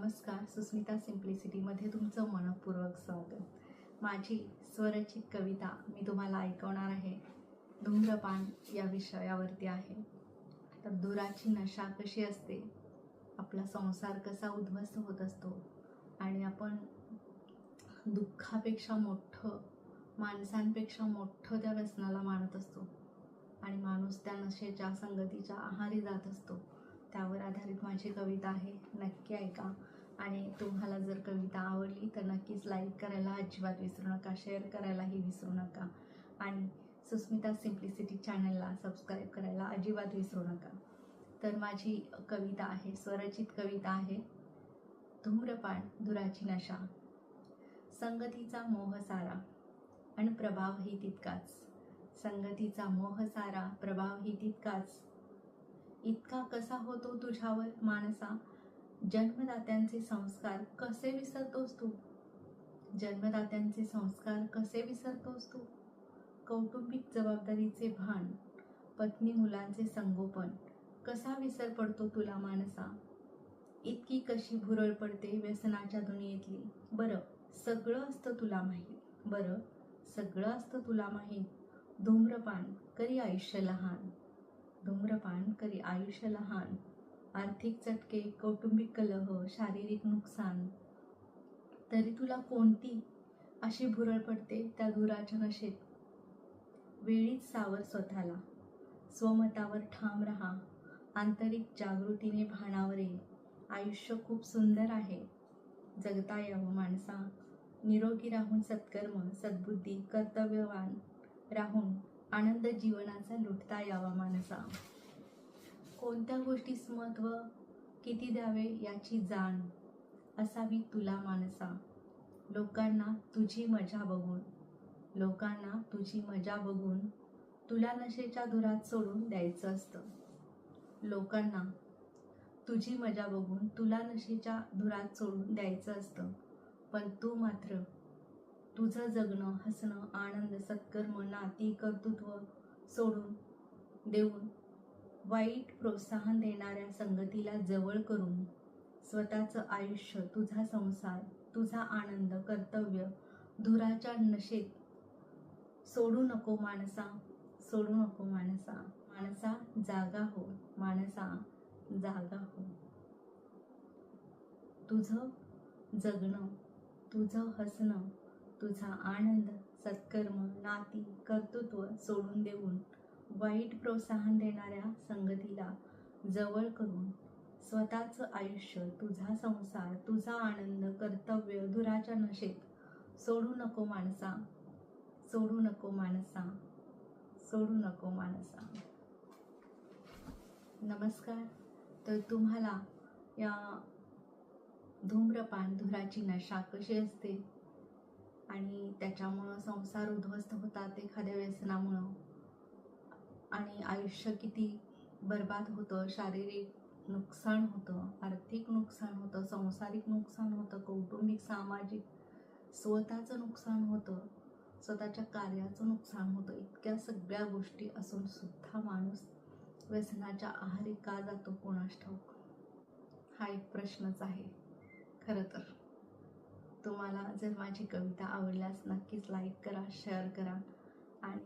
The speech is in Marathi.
नमस्कार सुस्मिता सिम्प्लिसिटीमध्ये तुमचं मनपूर्वक स्वागत. माझी स्वरचित कविता मी तुम्हाला ऐकवणार आहे. धूम्रपान या विषयावरती आहे. तर दुराची नशा कशी असते? आपला संसार कसा उद्ध्वस्त होत असतो? आणि आपण दुःखापेक्षा मोठं माणसांपेक्षा मोठं त्या व्यसनाला मानत असतो. आणि माणूस त्या नशेच्या संगतीच्या आहारी जात असतो. त्यावर आधारित माझी कविता आहे. नक्की ऐका. आणि तुम्हाला जर कविता आवडली तर नक्कीच लाईक करायला अजिबात विसरू नका. शेअर करायलाही विसरू नका. आणि सुस्मिता सिम्प्लिसिटी चॅनलला सबस्क्राईब करायला अजिबात विसरू नका. तर माझी कविता आहे स्वरचित कविता आहे. धूम्रपान दुराची नशा. संगतीचा मोह सारा. आणि प्रभावही तितकाच. संगतीचा मोह सारा प्रभावही तितकाच. इतका कसा होतो तुझ्यावर माणसा? जन्मदात्यांचे संस्कार कसे विसरतोस तू? जन्मदात्यांचे संस्कार कसे विसरतोस तू? कौटुंबिक जबाबदारीचे भान पत्नी मुलांचे संगोपन कसा विसर पडतो तुला माणसा? इतकी कशी भुरळ पडते व्यसनाच्या दुनियेतली? बरं सगळं असतं तुला माहीत. बरं सगळं असतं तुला माहीत. धूम्रपान करी आयुष्य लहान. धूम्रपान करी आयुष्य लहान. आर्थिक चटके कौटुंबिक कलह शारीरिक नुकसान. तरी तुला कोणती अशी भुरळ पडते त्या धुराच्या नशेत? वेळीच सावर स्वतःला. स्वमतावर ठाम राहा. आंतरिक जागृतीने भानावर ये. आयुष्य खूप सुंदर आहे. जगता यावं माणसा. निरोगी राहून सत्कर्म सद्बुद्धी कर्तव्यवान राहून आनंद जीवनाचा लुटता यावा माणसा. कोणत्या गोष्टीस महत्त्व किती द्यावे याची जाण असावी तुला माणसा. लोकांना तुझी मजा बघून लोकांना तुझी मजा बघून तुला नशेच्या धुरात सोडून द्यायचं असतं. लोकांना तुझी मजा बघून तुला नशेच्या धुरात सोडून द्यायचं असतं. पण तू मात्र तुझं जगणं हसणं आनंद सत्कर्म नाती कर्तृत्व सोडून देऊन वाईट प्रोत्साहन देणाऱ्या संगतीला जवळ करून स्वतःचं आयुष्य तुझा संसार तुझा आनंद कर्तव्य धुराच्या नशेत सोडू नको माणसा सोडू नको माणसा. माणसा जागा हो माणसा जागा हो. तुझं जगणं तुझं हसणं तुझा आनंद सत्कर्म नाती कर्तृत्व सोडून देऊन वाईट प्रोत्साहन देणाऱ्या संगतीला जवळ करून स्वतःचं आयुष्य तुझा संसार तुझा आनंद कर्तव्य धुराच्या नशेत सोडू नको माणसा सोडू नको माणसा सोडू नको माणसा. नमस्कार. तर तुम्हाला या धूम्रपान धुराची नशा कशी असते? आणि त्याच्यामुळं संसार उद्ध्वस्त होतात एखाद्या व्यसनामुळं. आणि आयुष्य किती बर्बाद होतं शारीरिक नुकसान होतं आर्थिक नुकसान होतं संसारिक नुकसान होतं कौटुंबिक सामाजिक स्वतःचं नुकसान होतं स्वतःच्या कार्याचं नुकसान होतं. इतक्या सगळ्या गोष्टी असून सुद्धा माणूस व्यसनाच्या आहारी का जातो कोणास ठाऊक? हा एक प्रश्नच आहे खरं तर. तुम्हाला जर माझी कविता आवडल्यास नक्कीच लाईक करा शेअर करा आणि